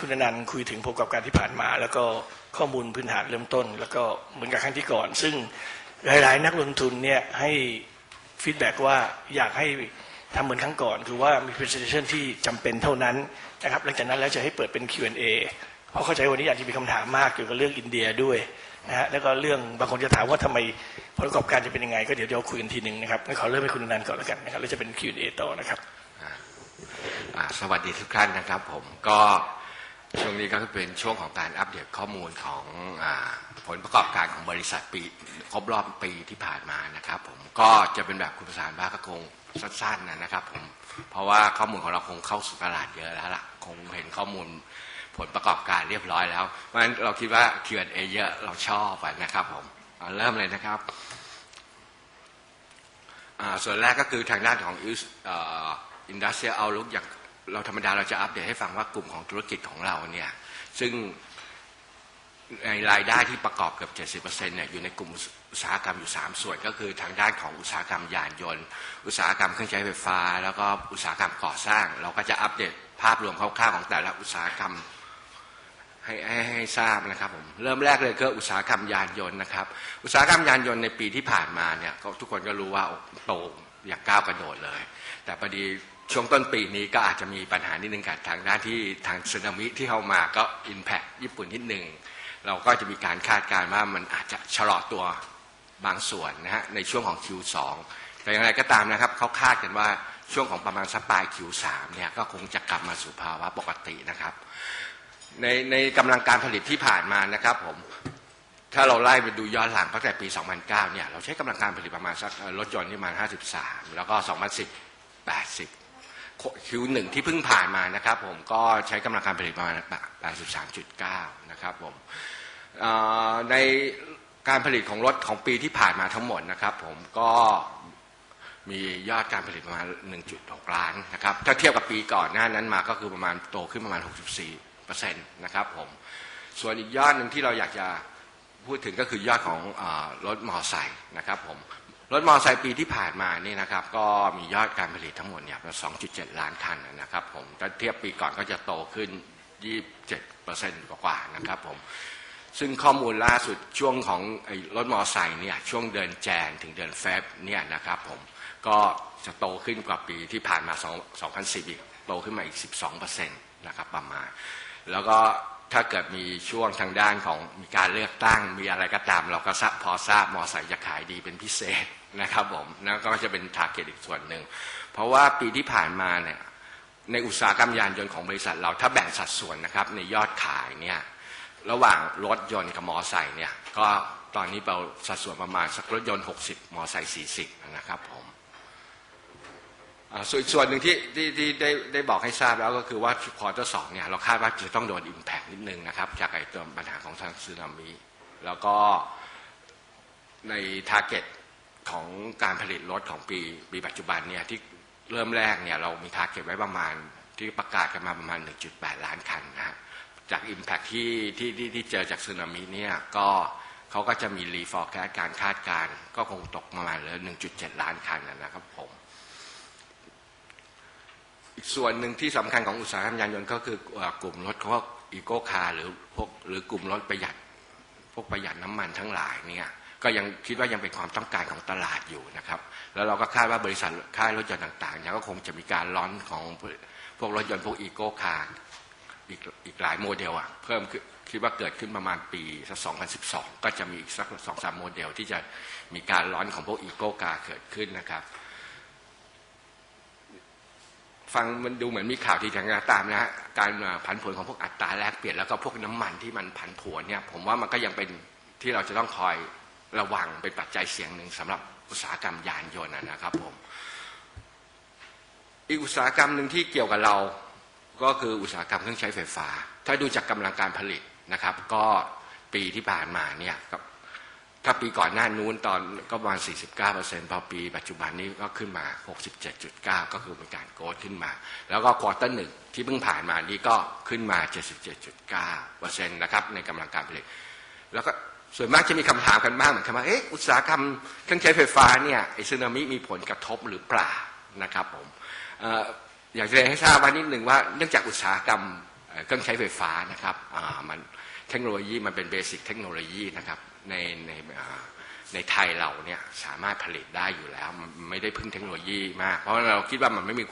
คุณนันต์คุยถึงผลประกอบการที่ผ่านมา แล้วก็ข้อมูลพื้นฐานเริ่มต้น แล้วก็เหมือนกับครั้งที่ก่อน ซึ่งหลาย ๆ นักลงทุนเนี่ยให้ฟีดแบ็กว่าอยากให้ทำเหมือนครั้งก่อน คือว่ามี presentation ที่จำเป็นเท่านั้นนะครับหลังจากนั้นแล้วจะให้เปิดเป็น Q&A เพราะเข้าใจวันนี้อาจจะมีคำถามมากเกี่ยวกับเรื่องอินเดียด้วยนะฮะแล้วก็เรื่องบางคนจะถามว่าทำไมผลประกอบการจะเป็นยังไง ก็เดี๋ยวเดี๋ยวคุยกันทีหนึ่งนะครับงั้นขอเริ่มให้คุณนันต์ก่อนแล้วกันนะครับแล้วจะเป็น Q&A ต่อนะครับสวัสดีทุกท่านนะครับผมก็ ช่วงนี้ก็เป็นช่วงของการอัปเดตข้อมูลของอผลประกอบการของบริษัทปีครบรอบปีที่ผ่านมานะครับ ผมก็จะเป็นแบบคุณประสานบ้าก็คงสั้นๆนะครับ ผมเพราะว่าข้อมูลของเราคงเข้าสู่ตลาดเยอะแล้วล่ะคงเห็นข้อมูลผลประกอบการเรียบร้อยแล้วเพราะฉะนั้นเราคิดว่า Q&A เยอะเราชอบนะครับ ผมเริ่มเลยนะครับส่วนแรกก็คือทางด้านของอินดัสเซียเอาลุกอย่าง เราธรรมดาเราจะอัปเดตให้ฟังว่ากลุ่มของธุรกิจของเราเนี่ยซึ่งในรายได้ที่ประกอบเกือบ70%เนี่ยอยู่ในกลุ่มอุตสาหกรรมอยู่ 3 ส่วน ก็คือทางด้านของอุตสาหกรรมยานยนต์ อุตสาหกรรมเครื่องใช้ไฟฟ้า แล้วก็อุตสาหกรรมก่อสร้าง เราก็จะอัปเดตภาพรวมคร่าวๆของแต่ละอุตสาหกรรมให้ให้ให้ทราบนะครับผมเริ่มแรกเลยก็อุตสาหกรรมยานยนต์นะครับ อุตสาหกรรมยานยนต์ในปีที่ผ่านมาเนี่ยก็ทุกคนก็รู้ว่าโตอย่างก้าวกระโดดเลย แต่พอดี ช่วงต้นปีนี้ก็อาจจะมีปัญหานิดนึงกับทางด้านที่ทางสึนามิที่เข้ามาก็อิมแพคญี่ปุ่นนิดหนึ่งเราก็จะมีการคาดการณ์ว่ามันอาจจะชะลอตัวบางส่วนนะฮะในช่วงของ Q2 แต่อย่างไรก็ตามนะครับเขาคาดกันว่าช่วงของประมาณสักปลาย Q3 เนี่ยก็คงจะกลับมาสู่ภาวะปกตินะครับ ในในกำลังการผลิตที่ผ่านมานะครับผมถ้าเราไล่ไปดูย้อนหลังตั้งแต่ปี 2009 เนี่ยเราใช้กำลังการผลิตประมาณสักรถยนต์ที่ประมาณ 53 แล้วก็ 2010 80 Q1 ที่เพิ่งผ่านมานะครับผมก็ใช้กำลังการผลิตประมาณ 83.9 นะครับผมในการผลิตของรถของปีที่ผ่านมาทั้งหมดนะครับผมก็มียอดการผลิตประมาณ 1.6 ล้านนะครับถ้าเทียบกับปีก่อนหน้านั้นมาก็คือประมาณโตขึ้นประมาณ 64%นะครับผมส่วนอีกยอดหนึ่งที่เราอยากจะพูดถึงก็คือยอดของอรถมอไซค์นะครับผม รถมอไซค์ปีที่ผ่านมานี่นะครับ ก็มียอดการผลิตทั้งหมดเนี่ยประมาณ2.7 ล้านคันนะครับผมถ้าเทียบปีก่อนก็จะโตขึ้น 27%กว่าๆนะครับผมซึ่งข้อมูลล่าสุดช่วงของไอ้รถมอไซค์เนี่ยช่วงเดือนแจนถึงเดือนเฟบเนี่ยนะครับผมก็จะโตขึ้นกว่าปีที่ผ่านมา 2010อีกโตขึ้นมาอีก 12%นะครับประมาณ แล้วก็ ถ้าเกิดมีช่วงทางด้านของมีการเลือกตั้งมีอะไรก็ตาม เราก็ทราบพอทราบมอไซค์จะขายดีเป็นพิเศษนะครับผมนั่นก็จะเป็นทาร์เก็ตอีกส่วนหนึ่ง เพราะว่าปีที่ผ่านมาเนี่ยในอุตสาหกรรมยานยนต์ของบริษัท เราถ้าแบ่งสัดส่วนนะครับในยอดขายเนี่ยระหว่างรถยนต์กับมอไซค์เนี่ยก็ตอนนี้เราสัดส่วนประมาณสักรถยนต์ 60 มอไซค์40 นะครับผม ส่วนอีกส่วนหนึ่งที่ที่ที่ได้ได้บอกให้ทราบแล้วก็คือว่าควอเตอร์สองเนี่ยเราคาดว่าจะต้องโดนอิมแพกนิดนึงนะครับ จากไอ้ตัวปัญหาของทางซึนามิแล้วก็ในทาร์เก็ตของการผลิตรถของปีปีปัจจุบันเนี่ยที่เริ่มแรกเนี่ยเรามีทาร์เก็ตไว้ประมาณที่ประกาศกันมาประมาณ 1.8 ล้านคันนะฮะจากอิมแพกที่ที่ที่ที่เจอจากซึนามิเนี่ยก็เขาก็จะมีรีฟอร์แคสการคาดการณ์ก็คงตกประมาณเหลือ1.7 ล้านคันนะครับผม อีกส่วนหนึ่งที่สำคัญของอุตสาหกรรมยานยนต์ก็คือกลุ่มรถพวกอีโก้คาร์หรือพวกหรือกลุ่มรถประหยัด พวกประหยัดน้ำมันทั้งหลายเนี่ยก็ยังคิดว่ายังเป็นความต้องการของตลาดอยู่นะครับ แล้วเราก็คาดว่าบริษัทค่ายรถยนต์ต่างๆเนี่ยก็คงจะมีการร้อนของพวกรถยนต์พวกอีโก้คาร์อีกอีกหลายโมเดลอะเพิ่มขึ้นคิดว่าเกิดขึ้นประมาณปีสัก2012 ก็จะมีอีกสักสองสามโมเดลที่จะมีการร้อนของพวกอีโก้คาร์เกิดขึ้นนะครับ ฟังมันดูเหมือนมีข่าวที่ทางการตามนะฮะการผันผวนของพวกอัตราแลกเปลี่ยนแล้วก็พวกน้ำมันที่มันผันผวนเนี่ยผมว่ามันก็ยังเป็นที่เราจะต้องคอยระวังเป็นปัจจัยเสี่ยงหนึ่งสำหรับอุตสาหกรรมยานยนต์นะครับผมอีกอุตสาหกรรมหนึ่งที่เกี่ยวกับเราก็คืออุตสาหกรรมเครื่องใช้ไฟฟ้า ถ้าดูจากกำลังการผลิตนะครับ ก็ปีที่ผ่านมาเนี่ยก็ ถ้าปีก่อนหน้านู้นตอนก็ประมาณ 49%พอปีปัจจุบันนี้ก็ขึ้นมา 67.9 ก็คือเป็นการโกรธขึ้นมา แล้วก็ควอเตอร์หนึ่งที่เพิ่งผ่านมานี้ก็ขึ้นมา 77.9%นะครับในกำลังการผลิต แล้วก็ส่วนมากจะมีคำถามกันบ้างเหมือนกันว่าเอ๊ะอุตสาหกรรมเครื่องใช้ไฟฟ้าเนี่ยไอซึนามิมีผลกระทบหรือเปล่านะครับผมอออยากจะเรียนให้ทราบว่านิดหนึ่งว่าเนื่องจากอุตสาหกรรม เครื่องใช้ไฟฟ้านะครับมันเทคโนโลยีมันเป็นเบสิกเทคโนโลยีนะครับในในในไทยเราเนี่ยสามารถผลิตได้อยู่แล้วมันไม่ได้พึ่งเทคโนโลยีมาก เพราะเราคิดว่ามันไม่มี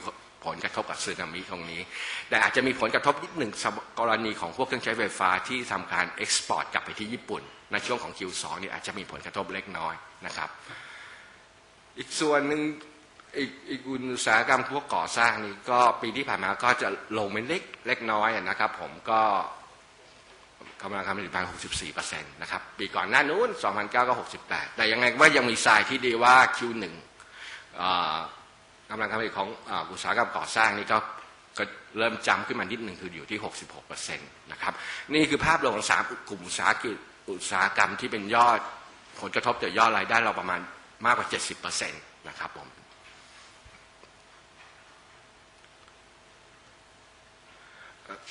ผลกระทบกับสึนามิตรงนี้ แต่อาจจะมีผลกระทบนิดหนึ่งกรณีของพวกเครื่องใช้ไฟฟ้าที่ทำการเอ็กซ์พอร์ตกลับไปที่ญี่ปุ่น ในช่วงของ Q2 นี่อาจจะมีผลกระทบเล็กน้อยนะครับ อีกส่วนหนึ่ง อีกอีกอุตสาหกรรมพวกก่อสร้างนี่ก็ปีที่ผ่านมาก็จะลงเป็นเล็กเล็กน้อยนะครับผมก็กำลังการผลิตภัณฑ์64เปอร์เซ็นต์นะครับปีก่อนหน้านู้น2009ก็68 แต่ยังไงว่ายังมีทรายที่ดีว่า Q1 อ่ากำลังการผลิตของอาอุตสาหกรรมก่อสร้างนี่ก็ก็เริ่มจำขึ้นมานิดหนึ่งคืออยู่ที่ 66เปอร์เซ็นต์นะครับนี่คือภาพรวมของสามกลุ่มอุตสาหกิจอุตสาหกรรมที่เป็นยอดผลกระทบต่อยอดรายได้เราประมาณมากกว่า 70เปอร์เซ็นต์นะครับผม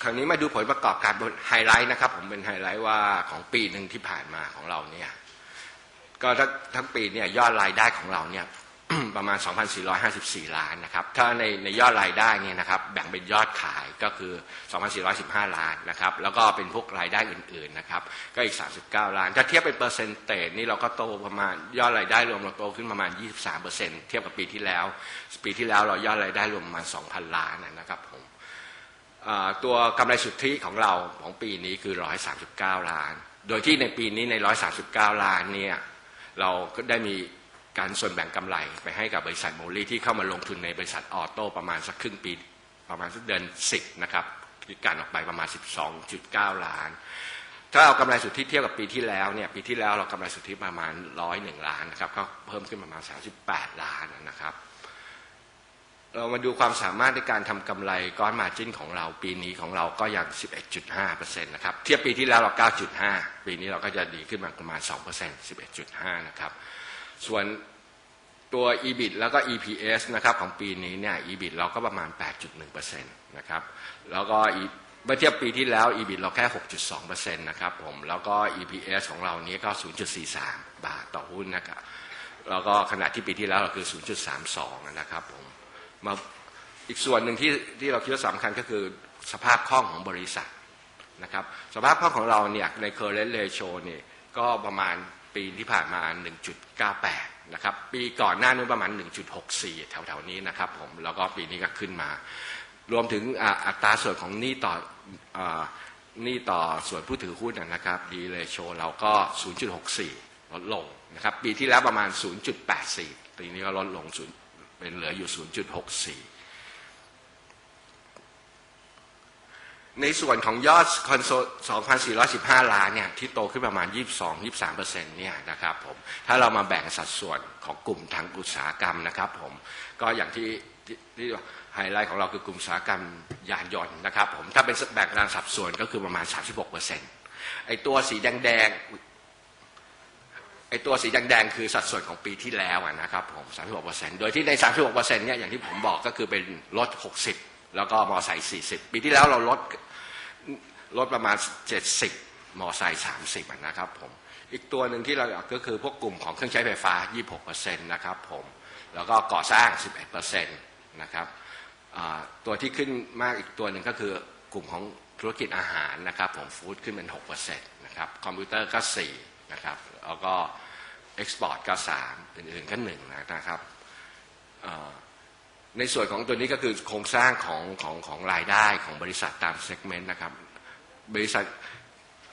คราวนี้มาดูผลประกอบการบนไฮไลท์นะครับ ผมเป็นไฮไลท์ว่าของปีหนึ่งที่ผ่านมาของเราเนี่ยก็ทั้งทั้งปีเนี่ยยอดรายได้ของเราเนี่ยประมาณ 2,454 ล้านนะครับ ถ้าในในยอดรายได้เนี่ยนะครับ แบ่งเป็นยอดขายก็คือ 2,415 ล้านนะครับ แล้วก็เป็นพวกรายได้อื่นๆนะครับ ก็อีก 39 ล้าน ถ้าเทียบเป็นเปอร์เซ็นต์เตนี่เราก็โตประมาณยอดรายได้รวมเราโตขึ้นประมาณ 23เปอร์เซ็นต์เทียบกับปีที่แล้ว ปีที่แล้วเรายอดรายได้รวมประมาณ 2,000 ล้านนะครับผม ตัวกำไรสุทธิของเราของปีนี้คือ 139 ล้าน โดยที่ในปีนี้ใน 139 ล้านเนี่ยเราก็ได้มีการส่วนแบ่งกำไรไปให้กับบริษัทโมลี่ที่เข้ามาลงทุนในบริษัทออโต้ประมาณสักครึ่งปีประมาณสักเดือน 10 นะครับคิดการออกไปประมาณ 12.9 ล้าน ถ้าเอากำไรสุทธิเทียบกับปีที่แล้วเนี่ยปีที่แล้วเรากำไรสุทธิประมาณ 101 ล้านนะครับก็เพิ่มขึ้นประมาณ 38 ล้านนะครับ เรามาดูความสามารถในการทำกำไรก้อนมาจิ้นของเรา ปีนี้ของเราก็ยัง 11.5%นะครับ เทียบปีที่แล้วเรา 9.5 ปีนี้เราก็จะดีขึ้นมาประมาณ 2% 11.5 นะครับ ส่วนตัว EBIT แล้วก็ EPS นะครับของปีนี้เนี่ย EBIT เราก็ประมาณ 8.1%นะครับ แล้วก็เมื่อเทียบปีที่แล้ว EBIT เราแค่ 6.2%นะครับผม แล้วก็ EPS ของเรานี้ก็ 0.43 บาทต่อหุ้นนะครับ แล้วก็ขณะที่ปีที่แล้วเราคือ 0.32 นะครับผม มาอีกส่วนหนึ่งที่ที่เราคิดว่าสำคัญก็คือสภาพคล่องของบริษัทนะครับสภาพคล่องของเราเนี่ยใน current ratio เนี่ยก็ประมาณปีที่ผ่านมา 1.98 นะครับ ปีก่อนหน้านู้นประมาณ 1.64 แถวๆนี้นะครับผม แล้วก็ปีนี้ก็ขึ้นมา รวมถึงอ,อัตราส่วนของหนี้ต่ออาหนี้ต่อส่วนผู้ถือหุ้นนะครับดีเลโชเราก็ 0.64 ลดลงนะครับ ปีที่แล้วประมาณ 0.84 ปีนี้ก็ลดลง 0 เป็นเหลืออยู่ 0.64 ในส่วนของยอดคอนโซล2,415 ล้านเนี่ยที่โตขึ้นประมาณ 22-23เปอร์เนี่ยนะครับผมถ้าเรามาแบ่งสัดส่วนของกลุ่มทางอุตสาหกรรมนะครับผมก็อย่างที่ที่ที่ไฮไลท์ของเราคือกลุ่มอุตสาหกรรมยานยนต์นะครับผมถ้าเป็นแบ่งตามสัดส่วนก็คือประมาณ 36เปอร์เซ็นต์ไอตัวสีแดงๆ ไอตัวสีแดงๆคือสัดส่วนของปีที่แล้วนะครับผม36%โดยที่ใน36%เนี่ยอย่างที่ผมบอกก็คือเป็นลด60แล้วก็มอไซค์40ปีที่แล้วเราลดลดประมาณ70มอไซค์30นะครับผมอีกตัวหนึ่งที่เราก็คือพวกกลุ่มของเครื่องใช้ไฟฟ้า 26%นะครับผมแล้วก็ก่อสร้าง 11%นะครับตัวที่ขึ้นมากอีกตัวหนึ่งก็คือกลุ่มของธุรกิจอาหารนะครับผมฟู้ดขึ้นเป็น6%นะครับคอมพิวเตอร์ก็4นะครับแล้วก็ เอ็กซ์พอร์ตก็3อื่นๆก็1นะครับในส่วนของตัวนี้ก็คือโครงสร้างของของของรายได้ของบริษัทตามเซกเมนต์นะครับบริษัท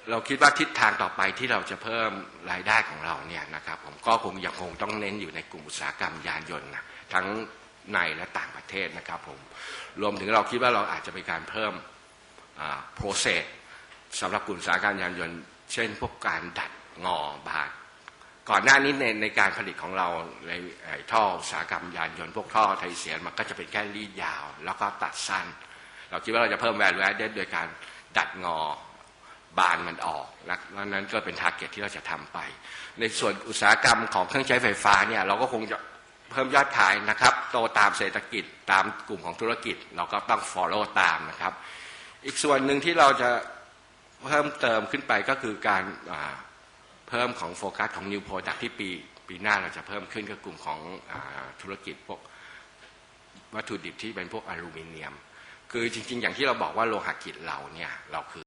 เราคิดว่าทิศทางต่อไปที่เราจะเพิ่มรายได้ของเราเนี่ยนะครับผมก็คงยังคงต้องเน้นอยู่ในกลุ่มอุตสาหกรรมยานยนต์นะทั้งในและต่างประเทศนะครับผมรวมถึงเราคิดว่าเราอาจจะมีการเพิ่มโปรเซสสำหรับกลุ่มอุตสาหกรรมยานยนต์ เช่นพวกการดัดงอบาด ก่อนหน้านี้ในในการผลิตของเราในท่ออุตสาหกรรมยานยนต์พวกท่อไทยเสียนมันก็จะเป็นแค่รีดยาว แล้วก็ตัดสั้น เราคิดว่าเราจะเพิ่ม value added โดยการดัดงอบานมันออกแล้วนั้นก็เป็นทาร์เก็ตที่เราจะทำไป ในส่วนอุตสาหกรรมของเครื่องใช้ไฟฟ้าเนี่ยเราก็คงจะเพิ่มยอดขายนะครับ โตตามเศรษฐกิจตามกลุ่มของธุรกิจ เราก็ต้อง follow ตามนะครับ อีกส่วนหนึ่งที่เราจะเพิ่มเติมขึ้นไปก็คือการ เพิ่มของโฟกัสของ New Product ที่ปีปีหน้าเราจะเพิ่มขึ้นกับกลุ่มของอธุรกิจพวกวัตถุดิบที่เป็นพวกอลูมิเนียม คือจริง ๆ อย่างที่เราบอกว่าโลหะกิจเราเนี่ยเราคือ